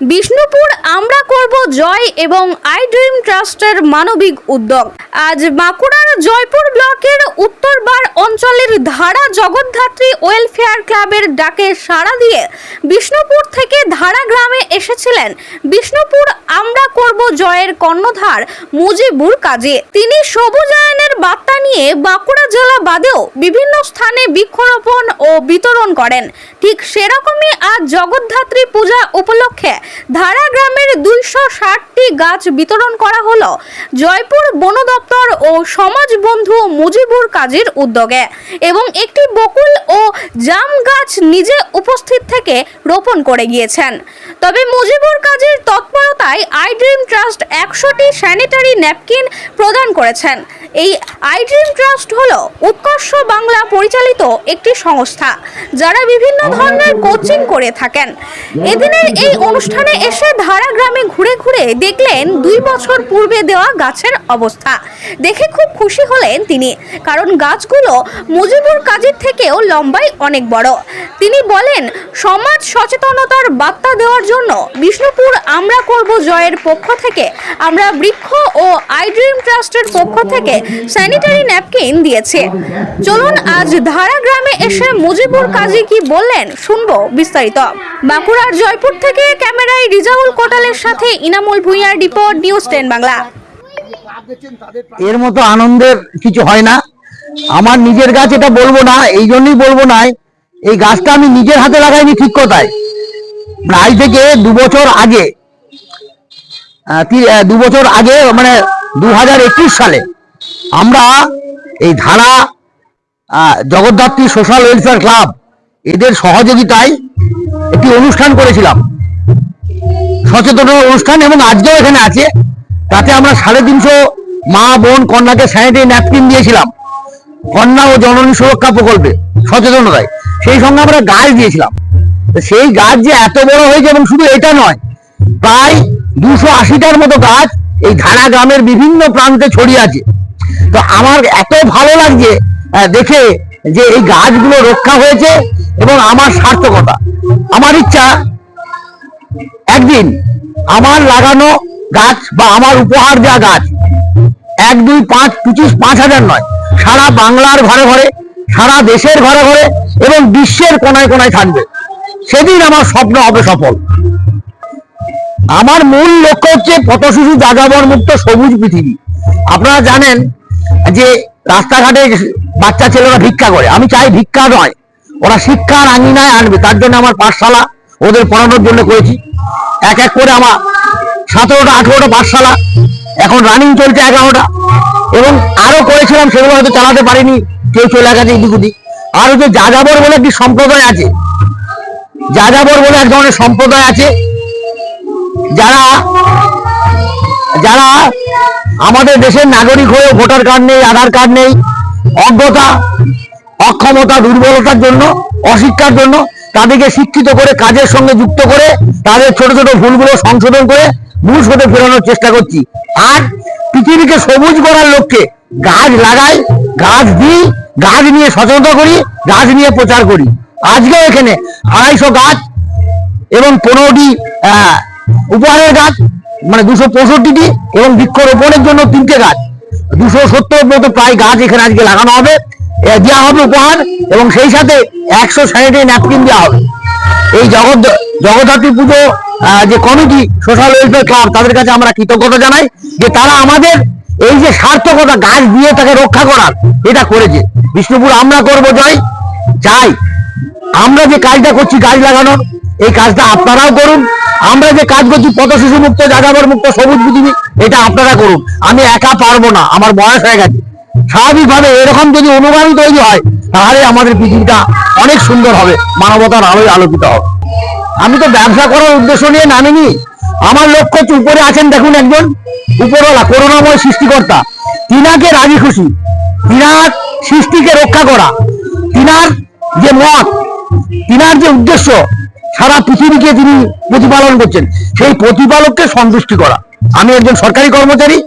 বিষ্ণুপুর, আমরা করব জয় এবং আই ড্রিম ট্রাস্টের মানবিক উদ্যোগ। আজ বাঁকুড়ার জয়পুর ব্লকের উত্তরবার অঞ্চলের ধারা জগদ্ধাত্রী ওয়েলফেয়ার ক্লাবের ডাকে সাড়া দিয়ে বিষ্ণুপুর থেকে ধারা গ্রামে এসেছিলেন বিষ্ণুপুর, আমরা করব জয়ের কর্ণধার মুজিবুর কাজে। তিনি সবুজায়নের বার্তা নিয়ে বাঁকুড়া জেলা বাদেও বিভিন্ন স্থানে বৃক্ষরোপণ ও বিতরণ করেন। ঠিক সেরকমই আজ জগদ্ধাত্রী পূজা উপলক্ষে ধারা গ্রামের দুইশো ষাটটি গাছ বিতরণ করা হলো। জয়পুর বন দপ্তর ও সমাজ বন্ধু মুজিবুর কাজীর উদ্যোগে। এবং একটি বকুল ও জাম গাছ নিজে উপস্থিত থেকে রোপণ করে গিয়েছেন। তবে মুজিবুর কাজীর তৎপরতায় আই ড্রিম ট্রাস্ট একশোটি স্যানিটারি ন্যাপকিন প্রদান করেছেন। এই আই ড্রিম ট্রাস্ট হল উৎকর্ষ বাংলা পরিচালিত একটি সংস্থা, যারা বিভিন্ন ধরনের কোচিং করে থাকেন। এদিনের এই অনুষ্ঠানে এসে ধারা গ্রামে ঘুরে ঘুরে দেখলেন দুই বছর পূর্বে দেওয়া গাছের অবস্থা। দেখে খুব খুশি হলেন তিনি, কারণ গাছগুলো মুজিবুর কাজের থেকেও লম্বাই অনেক বড়। তিনি বলেন, সমাজ সচেতনতার বার্তা দেওয়ার জন্য বিষ্ণুপুর আমরা করব জয়ের পক্ষ থেকে। আমরা বৃক্ষ ও আই ড্রিম ট্রাস্টের পক্ষ থেকে স্যানিটারি ন্যাপকিন দিয়েছে। চলুন আজ ধারা গ্রামে এসে মুজিবুর কাজী কি বললেন শুনব বিস্তারিত। বাঁকুড়ার জয়পুর থেকে ক্যামেরায় রিজাউল কোটালের সাথে ইনামুল ভুঁইয়ার রিপোর্ট, নিউজ টেন বাংলা। এর মতো আনন্দের কিছু হয় না। আমার নিজের গাছ এটা বলব না, এই জন্যই বলব না, এই গাছটা আমি নিজের হাতে লাগাইনি ঠিক কথায়। আজ থেকে দু বছর আগে দু বছর আগে মানে দু হাজার একুশ সালে আমরা এই ধারা জগদ্ধাত্রী সোশ্যাল ওয়েলফেয়ার ক্লাব এদের সহযোগিতায় একটি অনুষ্ঠান করেছিলাম। সচেতন অনুষ্ঠান এবং আজকেও এখানে আছে। তাতে আমরা সাড়ে তিনশো মা, বোন, কন্যাকে স্যানিটারি ন্যাপকিন দিয়েছিলাম। কন্যা ও জননী সুরক্ষা প্রকল্পে সচেতনতায়। সেই সঙ্গে আমরা গাছ দিয়েছিলাম। সেই গাছ যে এত বড় হয়েছে এবং শুধু এটা নয়, প্রায় দুশো আশিটার মতো গাছ এই ধারা গ্রামের বিভিন্ন প্রান্তে ছড়িয়ে আছে। তো আমার এত ভালো লাগছে দেখে যে এই গাছগুলো রক্ষা হয়েছে এবং আমার সার্থকতা। আমার ইচ্ছা আমার লাগানো গাছ বা আমার উপহার দেওয়া গাছ। এক, দুই, পাঁচ, পঁচিশ, পাঁচ হাজার নয়। সারা বাংলার ঘরে ঘরে, সারা দেশের ঘরে ঘরে এবং বিশ্বের কোনায় কোনায় থাকবে। সেদিন আমার স্বপ্ন হবে সফল। আমার মূল লক্ষ্য হচ্ছে পথশিশু যাযাবর মুক্ত সবুজ পৃথিবী। আপনারা জানেন যে রাস্তাঘাটে বাচ্চা ছেলেরা ভিক্ষা করে। আমি চাই ভিক্ষা নয়, ওরা শিক্ষার আঙিনায় আনবে। তার জন্য আমার পাঠশালা ওদের পড়ানোর জন্য করেছি। এক এক করে আমার সতেরোটা, আঠেরোটা পাঠশালা। এখন রানিং চলছে এগারোটা। এবং আরও করেছিলাম, সেগুলো হয়তো চালাতে পারিনি। কেউ চলে গেছে এদিক ওদিক। আর হচ্ছে যাযাবর বলে একটি সম্প্রদায় আছে। যাযাবর বলে এক ধরনের সম্প্রদায় আছে। যারা যারা আমাদের দেশের নাগরিক হয়ে ভোটার কার্ড নেই, আধার কার্ড নেই, অজ্ঞতা, অক্ষমতা, দুর্বলতার জন্য, অশিক্ষার জন্য তাদেরকে শিক্ষিত করে, কাজের সঙ্গে যুক্ত করে, তাদের ছোট ছোট ভুলগুলো সংশোধন করে মূল স্রোতে ফেরানোর চেষ্টা করছি। আর পৃথিবীকে সবুজ করার লক্ষ্যে গাছ লাগাই, গাছ দিই, গাছ নিয়ে সচেতনতা করি, গাছ নিয়ে প্রচার করি। আজকেও এখানে আড়াইশো গাছ এবং পনেরোটি উপহারের গাছ মানে দুশো পঁয়ষট্টিটি এবং বৃক্ষরোপণের জন্য তিনটে গাছ। দুশো সত্তর মতো প্রায় গাছ এখানে আজকে লাগানো হবে। দেওয়া হবে উপহার এবং সেই সাথে একশো স্যানিটারি ন্যাপকিন দেওয়া হবে। এই জগৎ জগদ্ধাত্রী পুজো যে কমিটি, সোশ্যাল ওয়েলফেয়ার ক্লাব, তাদের কাছে আমরা কৃতজ্ঞতা জানাই যে তারা আমাদের এই যে সার্থকতা গাছ দিয়ে তাকে রক্ষা করার, এটা করেছে। বিষ্ণুপুর, আমরা করব জয় চাই আমরা যে কাজটা করছি গাছ লাগানোর এই কাজটা আপনারাও করুন। আমরা যে কাজ করছি পথ শিশু মুক্ত যাযাবর মুক্ত, সবুজ পৃথিবী, এটা আপনারা করুন। আমি একা পারব না, আমার বয়স হয়ে গেছে। স্বাভাবিকভাবে এরকম যদি অনুগামী তৈরি হয়, তাহলে আমাদের পৃথিবীটা অনেক সুন্দর হবে, মানবতার আলোয় আলোকিত হবে। আমি তো ব্যবসা করার উদ্দেশ্য নিয়ে নামিনি। আমার লক্ষ্য হচ্ছে উপরে আছেন দেখুন একজন উপরওয়ালা, করুণাময় সৃষ্টিকর্তা। তিনাকে রাজি খুশি। তিনার সৃষ্টিকে রক্ষা করা। তিনার যে মত, তিনার যে উদ্দেশ্য, সারা পৃথিবীকে তিনি প্রতিপালন করছেন। সেই প্রতিপালককে সন্তুষ্টি করা। আমি একজন সরকারি কর্মচারী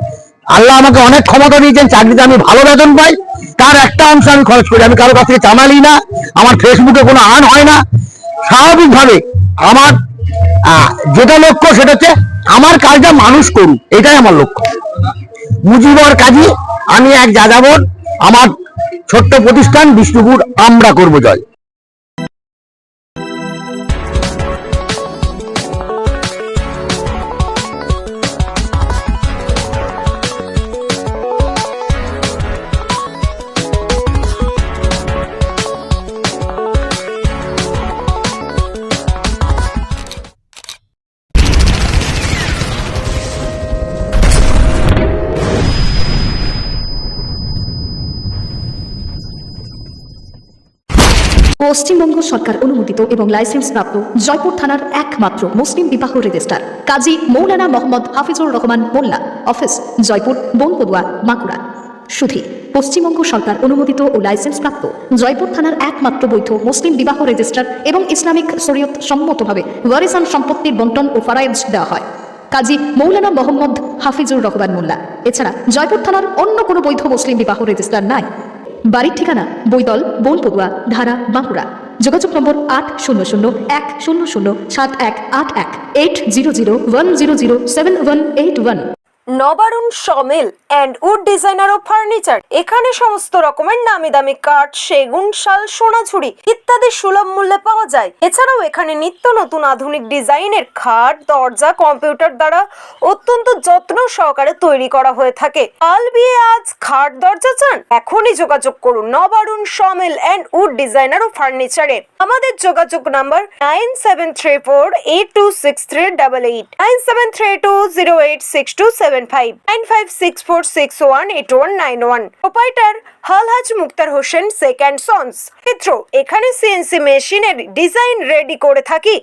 আল্লাহ আমাকে অনেক ক্ষমতা দিয়েছেন, চাকরিতে আমি ভালো বেতন পাই। তার একটা অংশ আমি খরচ করি, আমি কারও কাছ থেকে চামালি না, আমার ফেসবুকে কোনো আন হয় না। স্বাভাবিকভাবে আমার যেটা লক্ষ্য সেটা হচ্ছে আমার কাজটা মানুষ করুক, এটাই আমার লক্ষ্য। মুজিবর কাজী, আমি এক যাযাবর, আমার ছোট্ট প্রতিষ্ঠান বিষ্ণুপুর আমরা করব জয়। পশ্চিমবঙ্গ সরকার অনুমোদিত এবং লাইসেন্স প্রাপ্ত জয়পুর থানার একমাত্র মুসলিম বিবাহ রেজিস্ট্রার কাজী মৌলানা মোহাম্মদ হাফিজুর রহমান মোল্লা, অফিস জয়পুর, বনপদুয়া, বাঁকুড়া। সুধী, পশ্চিমবঙ্গ সরকার অনুমোদিত ও লাইসেন্স প্রাপ্ত জয়পুর থানার একমাত্র বৈধ মুসলিম বিবাহ রেজিস্ট্রার এবং ইসলামিক শরীয়ত সম্মতভাবে ওয়ারিসান সম্পত্তির বন্টন ও ফারায়েজ দেওয়া হয়। কাজী মৌলানা মোহাম্মদ হাফিজুর রহমান মোল্লা, এছাড়া জয়পুর থানার অন্য কোনো বৈধ মুসলিম বিবাহ রেজিস্ট্রার নাই। বাড়ির ঠিকানা বৈদল বনপগুয়া ধারা, বাঁকুড়া। যোগাযোগ নম্বর আট শূন্য শূন্য এক শূন্য শূন্য সাত এক আট এক eight zero zero one zero zero seven one eight one Nabarun sawmill and wood designer O furniture এখানে সমস্ত রকমের নামি দামি কাঠ, সেগুন, শাল, সোনাঝুরি ইত্যাদি সুলভ মূল্যে পাওয়া যায়। এছাড়াও এখানে নিত্য নতুন আধুনিক ডিজাইনের খাট, দরজা, কম্পিউটার দ্বারা অত্যন্ত যত্ন সহকারে তৈরি করা হয়ে থাকে। কাল বিয়ে আজ খাট দরজা চান? এখনই যোগাযোগ করুন Nabarun sawmill and wood designer ও ফার্নিচারে আমাদের যোগাযোগ number nine seven three four eight two six three double eight. Nine seven three two zero eight six two seven proprietor হালহাজ Mukhtar Hossain second sons ক্ষেত্র এখানে সিএনসি মেশিনের ডিজাইন রেডি করে থাকি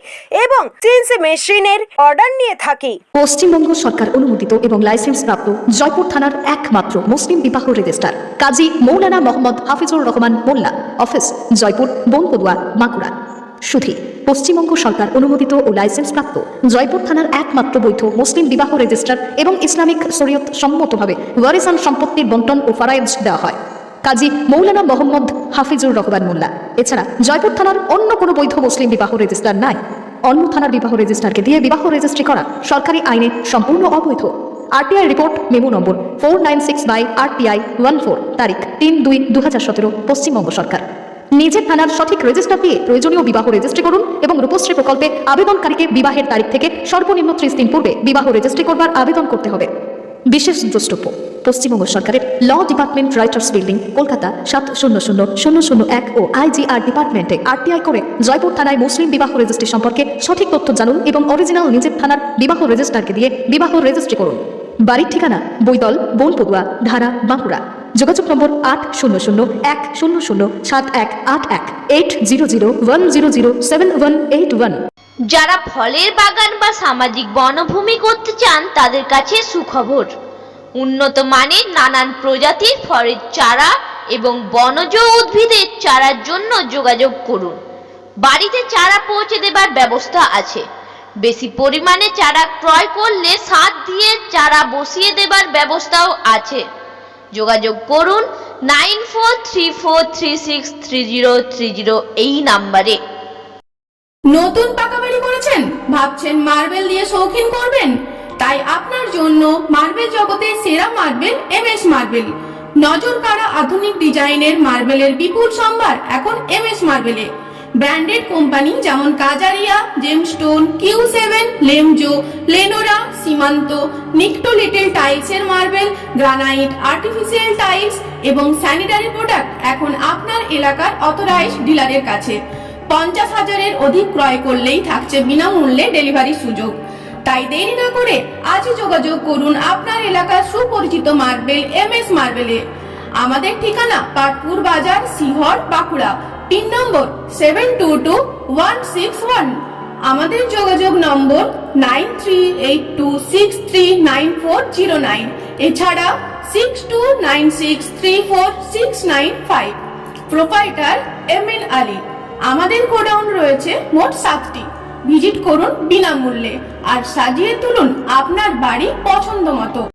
এবং CNC মেশিনের অর্ডার নিয়ে থাকি। পশ্চিমবঙ্গ সরকার অনুমোদিত এবং লাইসেন্স প্রাপ্ত জয়পুর থানার একমাত্র মুসলিম বিবাহ রেজিস্ট্রার কাজী মৌলানা মোহাম্মদ হাফিজুর রহমান মোল্লা, অফিস, জয়পুর, বনপদুয়া, বাঁকুড়া। সুধী, পশ্চিমবঙ্গ সরকার অনুমোদিত ও লাইসেন্স প্রাপ্ত জয়পুর থানার একমাত্র বৈধ মুসলিম বিবাহ রেজিস্ট্রার এবং ইসলামিক শরীয়ত সম্মতভাবে ওয়ারিসান সম্পত্তির বন্টন ও ফারায়েজ দেওয়া হয়। কাজী মৌলানা মোহাম্মদ হাফিজুর রহমান মোল্লা। এছাড়া জয়পুর থানার অন্য কোনো বৈধ মুসলিম বিবাহ রেজিস্ট্রার নাই। অন্য থানার বিবাহ রেজিস্ট্রারকে দিয়ে বিবাহ রেজিস্ট্রি করা সরকারি আইনে সম্পূর্ণ অবৈধ। RTI report, memo number four nine six by RTI one four তারিখ তিন দুই দু হাজার সতেরো, পশ্চিমবঙ্গ সরকার। নিজের থানার সঠিক রেজিস্টার দিয়ে প্রয়োজনীয় বিবাহ রেজিস্ট্রি করুন এবং রূপশ্রী প্রকল্পে আবেদনকারীকে বিবাহের তারিখ থেকে সর্বনিম্ন ত্রিশ দিন পূর্বে বিবাহ রেজিস্ট্রি করবার আবেদন করতে হবে। বিশেষ দ্রষ্টব্য, পশ্চিমবঙ্গ সরকারের law department writers building Kolkata সাত শূন্য শূন্য শূন্য শূন্য এক ও আইজিআর ডিপার্টমেন্টে আরটিআই করে জয়পুর থানায় মুসলিম বিবাহ রেজিস্ট্রি সম্পর্কে সঠিক তথ্য জানুন এবং অরিজিনাল নিজের থানার বিবাহ রেজিস্টারকে দিয়ে বিবাহ রেজিস্ট্রি করুন। বাড়ির ঠিকানা বৈদল বনপদুয়া ধারা, বাঁকুড়া। যোগাযোগ নম্বর আট শূন্য শূন্য এক শূন্য শূন্য সাত এক আট এক eight zero zero one zero zero seven one eight one যারা ফলের বাগান বা সামাজিক বনভূমি করতে চান, তাদের কাছে সুখবর। উন্নত মানের নানান প্রজাতির ফলের চারা এবং বনজ উদ্ভিদের চারার জন্য যোগাযোগ করুন। বাড়িতে চারা পৌঁছে দেবার ব্যবস্থা আছে। বেশি পরিমাণে চারা ক্রয় করলে সাত দিয়ে চারা বসিয়ে দেবার ব্যবস্থাও আছে। যোগাযোগ করুন nine four three four three six three zero three zero এই নাম্বারে। নতুন পাকা বাড়ি করেছেন? ভাবছেন মার্বেল দিয়ে শৌখিন করবেন? তাই আপনার জন্য মার্বেল জগতে সেরা মার্বেল এম এস মার্বেল। নজর কাড়া আধুনিক ডিজাইনের মার্বেলের বিপুল সম্ভার এখন এম এস মার্বেলে। ব্র্যান্ডেড কোম্পানি যেমন কাজারিয়া, জেমস্টোন, কিউ সেভেন, লেমজো, লেনোরা, সীমান্ত, নিকটো লিটেল টাইলসের মার্বেল, গ্রানাইট, আর্টিফিশিয়াল টাইলস এবং স্যানিটারি প্রোডাক্ট এখন আপনার এলাকার অথরাইজ ডিলারের কাছে। পঞ্চাশ হাজারের অধিক ক্রয় করলেই থাকছে বিনামূল্যে ডেলিভারি সুযোগ। তাই দেরি না করে আজই যোগাযোগ করুন আপনার এলাকার সুপরিচিত মার্বেল, এম এস মার্বেলে। আমাদের ঠিকানা পাটপুর বাজার, সিহর, বাঁকুড়া। পিন নম্বর seven two two one six one আমাদের যোগাযোগ নম্বর nine three eight two six three nine four zero nine এছাড়া six two nine six three four six nine five proprietor M N Ali আমাদের godown রয়েছে মোট সাতটি। Visit করুন বিনামূল্যে। আর সাজিয়ে তুলুন আপনার বাড়ি পছন্দ মতো।